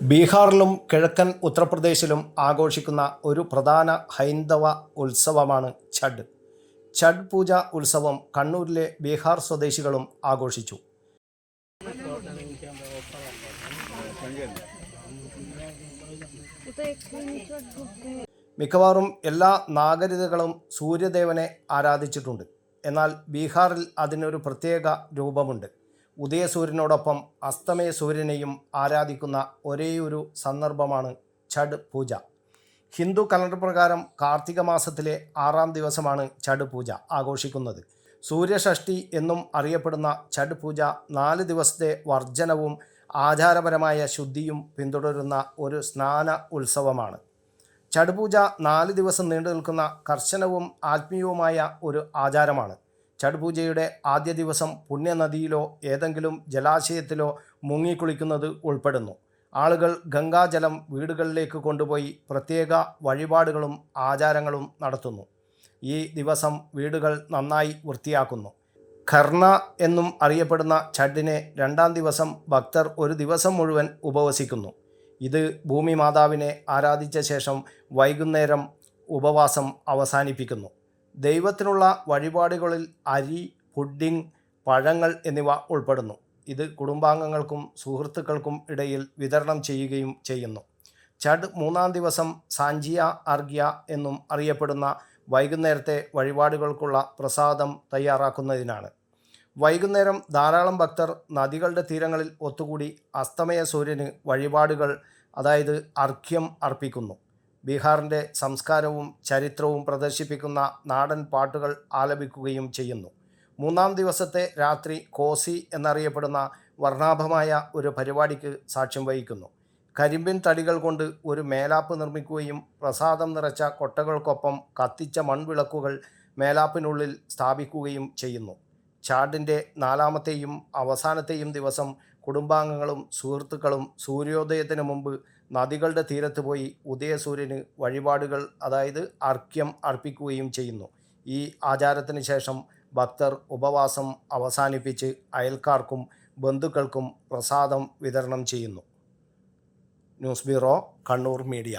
ബീഹാറിലും കിഴക്കൻ ഉത്തർപ്രദേശിലും ആഘോഷിക്കുന്ന ഒരു പ്രധാന ഹൈന്ദവ ഉത്സവമാണ് ഛഡ് ഛഡ് പൂജ ഉത്സവം കണ്ണൂരിലെ ബീഹാർ സ്വദേശികളും ആഘോഷിച്ചു. മിക്കവാറും എല്ലാ നാഗരികതകളും സൂര്യദേവനെ ആരാധിച്ചിട്ടുണ്ട്. എന്നാൽ ബീഹാറിൽ അതിനൊരു പ്രത്യേക രൂപമുണ്ട്. ഉദയസൂര്യനോടൊപ്പം അസ്തമയ സൂര്യനെയും ആരാധിക്കുന്ന ഒരേയൊരു സന്ദർഭമാണ് ഛഡ് പൂജ. ഹിന്ദു കലണ്ടർ പ്രകാരം കാർത്തിക മാസത്തിലെ ആറാം ദിവസമാണ് ഛഡ് പൂജ ആഘോഷിക്കുന്നത്. സൂര്യഷഷ്ടി എന്നും അറിയപ്പെടുന്ന ഛഡ് പൂജ നാല് ദിവസത്തെ വർജനവും ആചാരപരമായ ശുദ്ധിയും പിന്തുടരുന്ന ഒരു സ്നാന ഉത്സവമാണ്. ഛഡ് പൂജ നാല് ദിവസം നീണ്ടു നിൽക്കുന്ന കർശനവും ആത്മീയവുമായ ഒരു ആചാരമാണ്. ഛഡ് പൂജയുടെ ആദ്യ ദിവസം പുണ്യനദിയിലോ ഏതെങ്കിലും ജലാശയത്തിലോ മുങ്ങിക്കുളിക്കുന്നത് ഉൾപ്പെടുന്നു. ആളുകൾ ഗംഗാജലം വീടുകളിലേക്ക് കൊണ്ടുപോയി പ്രത്യേക വഴിപാടുകളും ആചാരങ്ങളും നടത്തുന്നു. ഈ ദിവസം വീടുകൾ നന്നായി വൃത്തിയാക്കുന്നു. ഖർണ എന്നും അറിയപ്പെടുന്ന ഛഡിനെ രണ്ടാം ദിവസം ഭക്തർ ഒരു ദിവസം മുഴുവൻ ഉപവസിക്കുന്നു. ഇത് ഭൂമി മാതാവിനെ ആരാധിച്ച ശേഷം വൈകുന്നേരം ഉപവാസം അവസാനിപ്പിക്കുന്നു. ദൈവത്തിനുള്ള വഴിപാടുകളിൽ അരി പുഡിംഗ് പഴങ്ങൾ എന്നിവ ഉൾപ്പെടുന്നു. ഇത് കുടുംബാംഗങ്ങൾക്കും സുഹൃത്തുക്കൾക്കും ഇടയിൽ വിതരണം ചെയ്യുകയും ചെയ്യുന്നു. ഛഡ് മൂന്നാം ദിവസം സാഞ്ചിയ അർഗ്യ എന്നും അറിയപ്പെടുന്ന വൈകുന്നേരത്തെ വഴിപാടുകൾക്കുള്ള പ്രസാദം തയ്യാറാക്കുന്നതിനാണ്. വൈകുന്നേരം ധാരാളം ഭക്തർ നദികളുടെ തീരങ്ങളിൽ ഒത്തുകൂടി അസ്തമയ സൂര്യന് വഴിപാടുകൾ അതായത് അർഘ്യം അർപ്പിക്കുന്നു. ബീഹാറിന്റെ സംസ്കാരവും ചരിത്രവും പ്രദർശിപ്പിക്കുന്ന നാടൻ പാട്ടുകൾ ആലപിക്കുകയും ചെയ്യുന്നു. മൂന്നാം ദിവസത്തെ രാത്രി കോസി എന്നറിയപ്പെടുന്ന വർണാഭമായ ഒരു പരിപാടിക്ക് സാക്ഷ്യം വഹിക്കുന്നു. കരിമ്പിൻ തടികൾ കൊണ്ട് ഒരു മേലാപ്പ് നിർമ്മിക്കുകയും പ്രസാദം നിറച്ച കൊട്ടകൾക്കൊപ്പം കത്തിച്ച മൺവിളക്കുകൾ മേലാപ്പിനുള്ളിൽ സ്ഥാപിക്കുകയും ചെയ്യുന്നു. ചാഡിന്റെ നാലാമത്തെയും അവസാനത്തെയും ദിവസം കുടുംബാംഗങ്ങളും സുഹൃത്തുക്കളും സൂര്യോദയത്തിന് മുമ്പ് നദികളുടെ തീരത്ത് പോയി ഉദയസൂര്യന് വഴിപാടുകൾ അതായത് അർഘ്യം അർപ്പിക്കുകയും ചെയ്യുന്നു. ഈ ആചാരത്തിന് ശേഷം ഭക്തർ ഉപവാസം അവസാനിപ്പിച്ച് അയൽക്കാർക്കും ബന്ധുക്കൾക്കും പ്രസാദം വിതരണം ചെയ്യുന്നു. News bureau Kannur media.